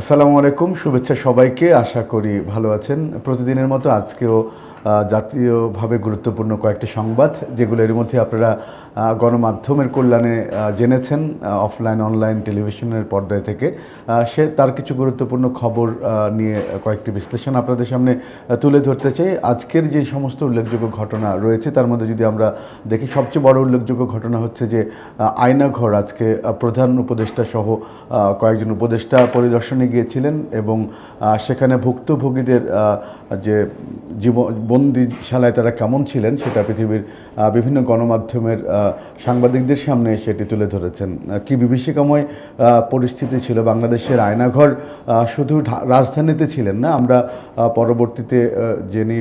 আসসালামু আলাইকুম শুভেচ্ছা সবাইকে আশা করি ভালো আছেন। প্রতিদিনের মতো আজকেও জাতীয়ভাবে গুরুত্বপূর্ণ কয়েকটি সংবাদ, যেগুলো এর মধ্যে আপনারা গণমাধ্যমের কল্যাণে জেনেছেন অফলাইন, অনলাইন, টেলিভিশনের পর্দায় থেকে। সে, তার কিছু গুরুত্বপূর্ণ খবর নিয়ে কয়েকটি বিশ্লেষণ আপনাদের সামনে তুলে ধরতে চাই। আজকের যে সমস্ত উল্লেখযোগ্য ঘটনা রয়েছে, তার মধ্যে যদি আমরা দেখি, সবচেয়ে বড় উল্লেখযোগ্য ঘটনা হচ্ছে যে আয়নাঘর আজকে প্রধান উপদেষ্টা সহ কয়েকজন উপদেষ্টা পরিদর্শনে গিয়েছিলেন এবং সেখানে ভুক্তভোগীদের যে জীবন বন্দিশালায় তারা কেমন ছিলেন সেটা পৃথিবীর বিভিন্ন গণমাধ্যমের সাংবাদিকদের সামনে সেটি তুলে ধরেছেন। কি বিভীষিকাময় পরিস্থিতি ছিল বাংলাদেশের আয়নাঘর। শুধু রাজধানীতে ছিলেন না আমরা পরবর্তীতে যিনি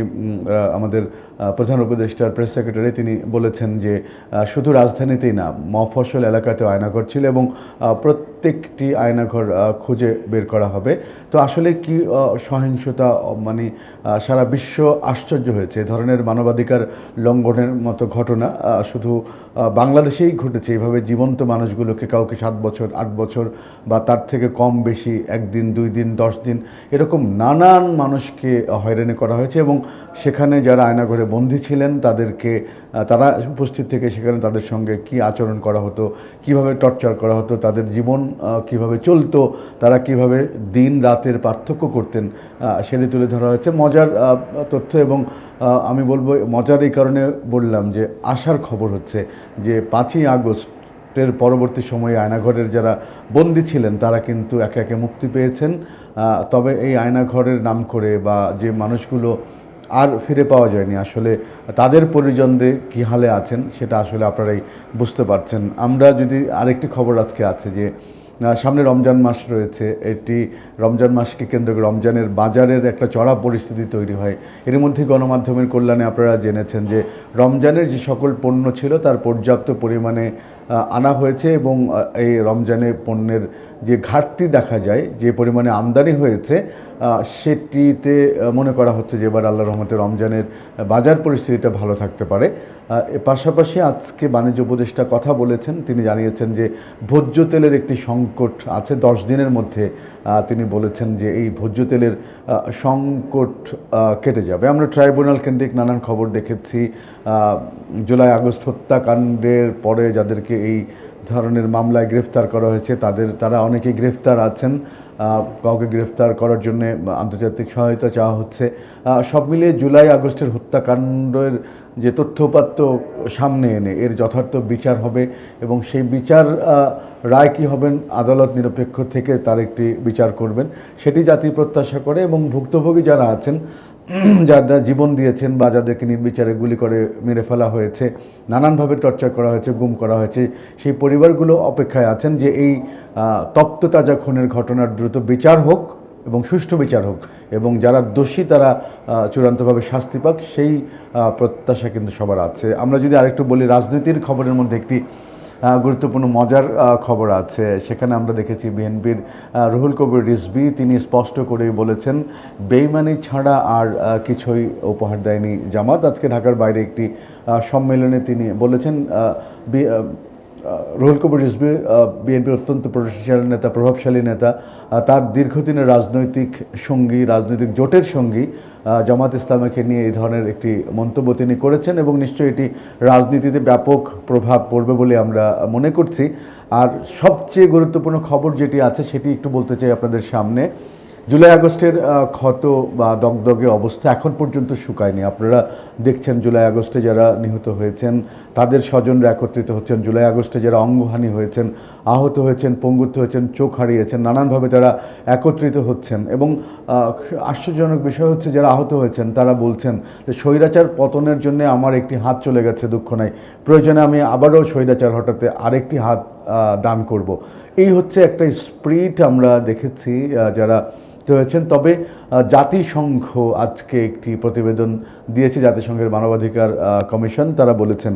আমাদের প্রধান উপদেষ্টার প্রেস সেক্রেটারি তিনি বলেছেন যে শুধু রাজধানীতেই না মফসল এলাকাতেও আয়নাঘর ছিল এবং আহ, প্রত্যেকটি আয়নাঘর খুঁজে বের করা হবে। তো আসলে কি সহিংসতা মানে সারা বিশ্ব আশ্চর্য হয়েছে। ধরনের মানবাধিকার লঙ্ঘনের মতো ঘটনা শুধু বাংলাদেশেই ঘটেছে। এভাবে জীবন্ত মানুষগুলোকে কাউকে সাত বছর, আট বছর বা তার থেকে কম বেশি, একদিন, দুই দিন, দশ দিন, এরকম নানান মানুষকে হয়রানি করা হয়েছে এবং সেখানে যারা আয়নাঘরে বন্দী ছিলেন, তাদেরকে তারা উপস্থিত থেকে সেখানে তাদের সঙ্গে কি আচরণ করা হতো, কীভাবে টর্চার করা হতো, তাদের জীবন কীভাবে চলতো, তারা কীভাবে দিন রাতের পার্থক্য করতেন সেটি তুলে ধরা হয়েছে। মজার তথ্য এবং আমি বলব মজার এই কারণে বললাম যে আশার খবর হচ্ছে যে পাঁচই আগস্ট এর পরবর্তী সময়ে আয়নাঘরের যারা বন্দী ছিলেন, তারা কিন্তু একে একে মুক্তি পেয়েছেন। তবে এই আয়নাঘরের নাম করে বা যে মানুষগুলো আর ফিরে পাওয়া যায়নি, আসলে তাদের পরিজনদের কী হালে আছেন, সেটা আসলে আপনারাই বুঝতে পারছেন। আমরা যদি আরেকটি খবর আজকে আছে যে সামনে রমজান মাস রয়েছে। এটি রমজান মাসকে কেন্দ্র করে রমজানের বাজারের একটা চড়া পরিস্থিতি তৈরি হয়। এর মধ্যে গণমাধ্যমের কল্যাণে আপনারা জেনেছেন যে রমজানের যে সকল পণ্য ছিল, তার পর্যাপ্ত পরিমাণে আনা হয়েছে এবং এই রমজানে পণ্যের যে ঘাটতি দেখা যায়, যে পরিমাণে আমদানি হয়েছে সেটিতে মনে করা হচ্ছে যে এবার আল্লাহ রহমতে রমজানের বাজার পরিস্থিতিটা ভালো থাকতে পারে। পাশাপাশি আজকে বাণিজ্য উপদেষ্টা কথা বলেছেন। তিনি জানিয়েছেন যে ভোজ্য তেলের একটি সংকট আছে। দশ দিনের মধ্যে তিনি বলেছেন যে এই ভোজ্য তেলের সংকট কেটে যাবে। আমরা ট্রাইব্যুনাল কেন্দ্রিক নানান খবর দেখেছি। জুলাই আগস্ট হত্যাকাণ্ডের পরে যাদেরকে এই ধরনের মামলায় গ্রেফতার করা হয়েছে। তাদের, তারা অনেকেই গ্রেফতার আছেন। কাউকে গ্রেফতার করার জন্য আন্তর্জাতিক সহায়তা চাওয়া হচ্ছে। সব মিলিয়ে জুলাই আগস্টের হত্যাকাণ্ডের যে তথ্যপাত্য সামনে এনে এর যথার্থ বিচার হবে এবং সেই বিচার রায় কী হবেন আদালত নিরপেক্ষ থেকে তার একটি বিচার করবেন। সেটি জাতি প্রত্যাশা করে এবং ভুক্তভোগী যারা আছেন যারা জীবন দিয়েছেন বা যাদেরকে নির্বিচারে গুলি করে মেরে ফেলা হয়েছে, নানানভাবে টর্চার করা হয়েছে, গুম করা হয়েছে, সেই পরিবারগুলো অপেক্ষায় আছেন যে এই তপ্ত তাজা খুনের ঘটনার দ্রুত বিচার হোক এবং সুষ্ঠু বিচার হোক এবং যারা দোষী তারা চূড়ান্তভাবে শাস্তি পাক, সেই প্রত্যাশা কিন্তু সবার আছে। আমরা যদি আরেকটু বলি রাজনীতির খবরের মধ্যে একটি গুরুত্বপূর্ণ, মজার খবর আছে। সেখানে আমরা দেখেছি বিএনপির রুহুল কবির রিজবি তিনি স্পষ্ট করেই বলেছেন, বেইমানি ছাড়া আর কিছুই উপহার দেয়নি জামাত। আজকে ঢাকার বাইরে একটি সম্মেলনে তিনি বলেছেন রুহুল কবির রিজবি বিএনপির অত্যন্ত প্রতিষ্ঠাশালী নেতা, প্রভাবশালী নেতা তার দীর্ঘদিনের রাজনৈতিক সঙ্গী, রাজনৈতিক জোটের সঙ্গী জামাত ইসলামকে নিয়ে এই ধরনের একটি মন্তব্য তিনি করেছেন এবং নিশ্চয়ই এটি রাজনীতিতে ব্যাপক প্রভাব পড়বে বলে আমরা মনে করছি। আর সবচেয়ে গুরুত্বপূর্ণ খবর যেটি আছে সেটি একটু বলতে চাই আপনাদের সামনে। জুলাই আগস্টের ক্ষত বা দগদগে অবস্থা এখন পর্যন্ত শুকায়নি। আপনারা দেখছেন জুলাই আগস্টে যারা নিহত হয়েছেন, তাদের স্বজনরা একত্রিত হচ্ছেন। জুলাই আগস্টে যারা অঙ্গহানি হয়েছেন, আহত হয়েছেন, পঙ্গুত্ব হয়েছেন, চোখ হারিয়েছেন, নানানভাবে তারা একত্রিত হচ্ছেন। এবং আশ্চর্যজনক বিষয় হচ্ছে যারা আহত হয়েছেন, তারা বলছেন যে স্বৈরাচার পতনের জন্য আমার একটি হাত চলে গেছে, দুঃখ নাই। প্রয়োজনে আমি আবারও স্বৈরাচার হঠাতে আরেকটি হাত দান করব। এই হচ্ছে একটা স্প্রিট আমরা দেখেছি যারা হয়েছেন। তবে জাতিসংঘ আজকে একটি প্রতিবেদন দিয়েছে, জাতিসংঘের মানবাধিকার কমিশন। তারা বলেছেন,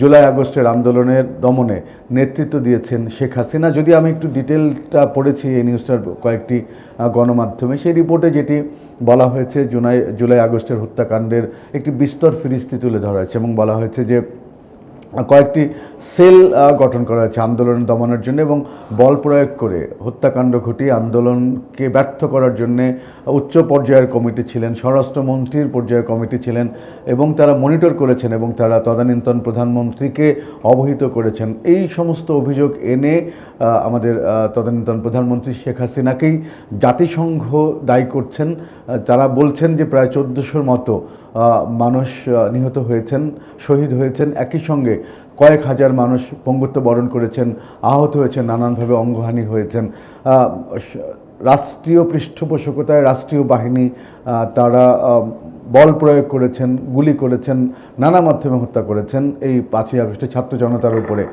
জুলাই আগস্টের আন্দোলনের দমনে নেতৃত্ব দিয়েছেন শেখ হাসিনা। যদি আমি একটু ডিটেলটা পড়েছি এই নিউজটার কয়েকটি গণমাধ্যমে, সেই রিপোর্টে যেটি বলা হয়েছে জুলাই জুলাই আগস্টের হত্যাকাণ্ডের একটি বিস্তর ফিরিস্তি তুলে ধরা হয়েছে এবং বলা হয়েছে যে কয়েকটি সেল গঠন করা হয়েছে আন্দোলন দমানোর জন্য এবং বল প্রয়োগ করে হত্যাকাণ্ড ঘটিয়ে আন্দোলনকে ব্যর্থ করার জন্যে উচ্চ পর্যায়ের কমিটি ছিলেন, স্বরাষ্ট্রমন্ত্রীর পর্যায়ের কমিটি ছিলেন এবং তারা মনিটর করেছেন এবং তারা তদানীন্তন প্রধানমন্ত্রীকে অবহিত করেছেন। এই সমস্ত অভিযোগ এনে আমাদের তদানীন্তন প্রধানমন্ত্রী শেখ হাসিনাকেই জাতিসংঘ দায়ী করছেন। তারা বলছেন যে প্রায় চোদ্দোশোর মতো মানুষ নিহত হয়েছেন, শহীদ হয়েছেন। একই সঙ্গে কয়েক হাজার মানুষ পঙ্গুত্ব বরণ করেছেন, আহত হয়েছেন, নানানভাবে অঙ্গহানি হয়েছেন। রাষ্ট্রীয় পৃষ্ঠপোষকতায় রাষ্ট্রীয় বাহিনী তারা বল প্রয়োগ করেছেন, গুলি করেছেন, নানা মাধ্যমে হত্যা করেছেন এই পাঁচই আগস্টে ছাত্র জনতার উপরে।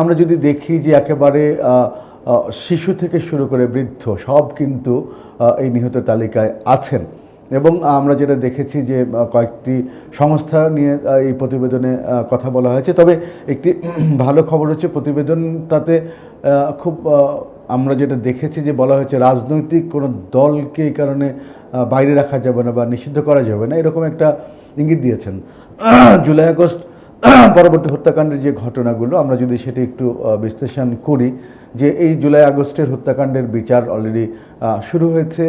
আমরা যদি দেখি যে একেবারে শিশু থেকে শুরু করে বৃদ্ধ সব কিন্তু এই নিহত তালিকায় আছেন। এবং আমরা যেটা দেখেছি যে কয়েকটি সংস্থা নিয়ে এই প্রতিবেদনে কথা বলা হয়েছে। তবে একটি ভালো খবর হচ্ছে, প্রতিবেদনটাতে খুব আমরা যেটা দেখেছি যে, বলা হয়েছে রাজনৈতিক কোনো দলকে এই কারণে বাইরে রাখা যাবে না বা নিষিদ্ধ করা যাবে না। এরকম একটা ইঙ্গিত দিয়েছেন। জুলাই আগস্ট পরবর্তী হত্যাকাণ্ডের যে ঘটনাগুলো, আমরা যদি সেটি একটু বিশ্লেষণ করি, যে এই জুলাই আগস্টের হত্যাকাণ্ডের বিচার অলরেডি শুরু হয়েছে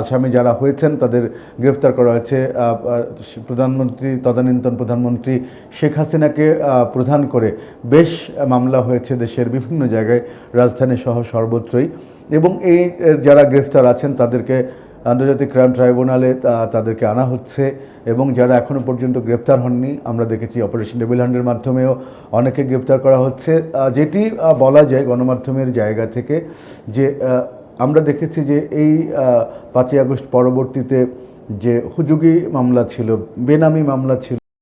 আসামি যারা হয়েছেন তাদের গ্রেফতার করা হয়েছে প্রধানমন্ত্রী, তদানীন্তন প্রধানমন্ত্রী শেখ হাসিনাকে প্রধান করে বেশ মামলা হয়েছে দেশের বিভিন্ন জায়গায়, রাজধানী সহ সর্বত্রই এবং এই যারা গ্রেফতার আছেন তাদেরকে আন্তর্জাতিক ক্রাইম ট্রাইব্যুনালে তাদেরকে আনা হচ্ছে এবং যারা এখনও পর্যন্ত গ্রেপ্তার হননি, আমরা দেখেছি অপারেশন ডেবিল হান্ডের মাধ্যমেও অনেকে গ্রেপ্তার করা হচ্ছে। যেটি বলা যায় গণমাধ্যমের জায়গা থেকে যে আমরা দেখেছি যে এই পাঁচই আগস্ট পরবর্তীতে যে হুজুগি মামলা ছিল, বেনামি মামলা ছিল